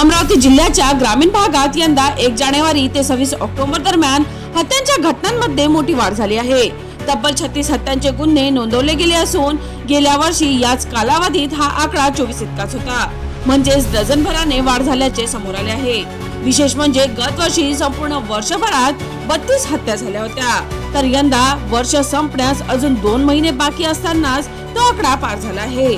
अमरावती जिल्ह्याच्या ग्रामीण भागात यंदा एक जानेवारी ते सव्वीस ऑक्टोबर दरम्यान हत्यांच्या घटनांमध्ये मोठी वाढ झाली आहे. तब्बल छत्तीस हत्यांचे गुन्हे नोंदवले गेले असून गेल्या वर्षी याच कालावधीत हा आकडा चोवीस इतकाच होता. म्हणजेच डझनभराने वाढ झाल्याचे समोर आले आहे. विशेष म्हणजे गत वर्षी संपूर्ण वर्षभरात बत्तीस हत्या झाल्या होत्या. तर यंदा वर्ष संपण्यास अजून दोन महिने बाकी असतानाच तो आकडा पार झाला आहे.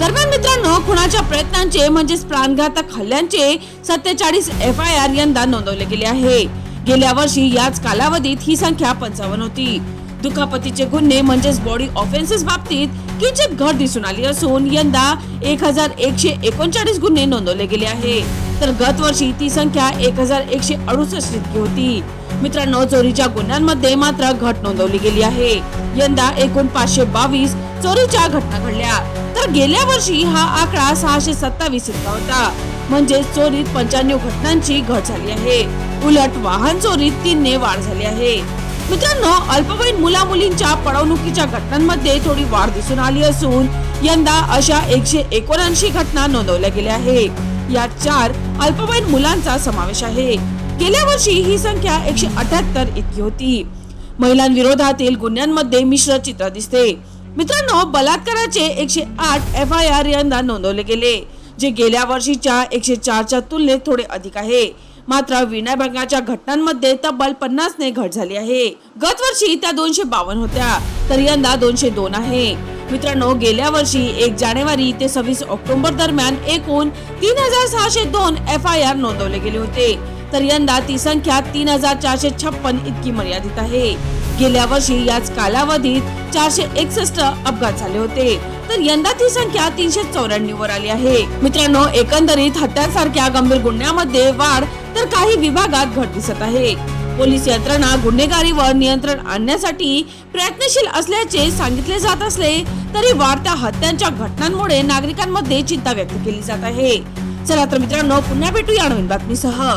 दरम्यान मित्रांनो खुणाच्या प्रयत्नांचे म्हणजेच प्राणघातक हल्ल्यांचे सत्तेचाळीस एफ आय आर यंदा नोंदवले गेले आहे. गेल्या वर्षी याच कालावधीत ही संख्या पंचावन्न होती. दुखापतीचे गुन्हे म्हणजेच बॉडी ऑफेन्सेस बाबतीत किंचित घट दिसून आली असून यंदा एक हजार एकशे एकोणचाळीस गुन्हे नोंदवले गेले आहे. तर गत वर्षी ती संख्या एक हजार एकशे अडुसष्ट इतकी होती. मित्रांनो चोरीच्या गुन्ह्यांमध्ये मात्र घट नोंदवली गेली आहे. यंदा एकूण पाचशे बावीस चोरीच्या घटना घडल्या. तर गेल्या वर्षी हा आकडा सहाशे सत्तावीस इतका होता. म्हणजे चोरीत पंच्याण्णव घटनांची घट झाली आहे. उलट वाहन चोरीत तीनने वाढ झाली आहे. मित्रांनो अल्पवयीन मुला मुलींच्या पळवणुकीच्या घटनांमध्ये थोडी वाढ दिसून आली असून यंदा अशा एकशे एकोणऐंशी घटना नोंदवल्या गेल्या आहे यात चार अल्पवयीन मुलांचा समावेश आहे. गेल्या वर्षी ही संख्या एकशे अठ्याहत्तर इतकी होती. महिलांविरोधातील गुन्ह्यांमध्ये मिश्र चित्र दिसते. मित्रांनो बलात्काराचे एकशे आठ एफ आय आर यंदा नोंदवले गेले जे गेल्या वर्षीच्या एकशे चारच्या तुलनेत थोडे अधिक आहे. मात्र विनयभंगाच्या घटनांमध्ये तब्बल पन्नास ने घट झाली आहे. गत वर्षी त्या दोनशे बावन्न होत्या तर यंदा दोनशे दोन आहे. मित्रांनो गेल्या वर्षी एक जानेवारी ते सव्वीस ऑक्टोबर दरम्यान एकूण तीन हजार सहाशे दोन एफ आय आर नोंदवले गेले होते. तर यंदा ती संख्या तीन हजार चारशे छप्पन इतकी मर्यादित आहे. गेल्या वर्षी याच कालावधीत चारशे एकसष्ट अपघात झाले होते. तर यंदा ती संख्या तीनशे चौऱ्याण्णव वर आली आहे. मित्रांनो एकंदरीत हत्यांसारख्या गंभीर गुन्ह्यामध्ये वाढ तर काही विभागात घट दिसत आहे. पोलीस यंत्रणा गुन्हेगारीवर नियंत्रण आणण्यासाठी प्रयत्नशील असल्याचे सांगितले जात असले तरी वाढत्या हत्यांच्या घटनांमुळे नागरिकांमध्ये चिंता व्यक्त केली जात आहे. चला तर मित्रांनो पुन्हा भेटूया नवीन बातमीसह.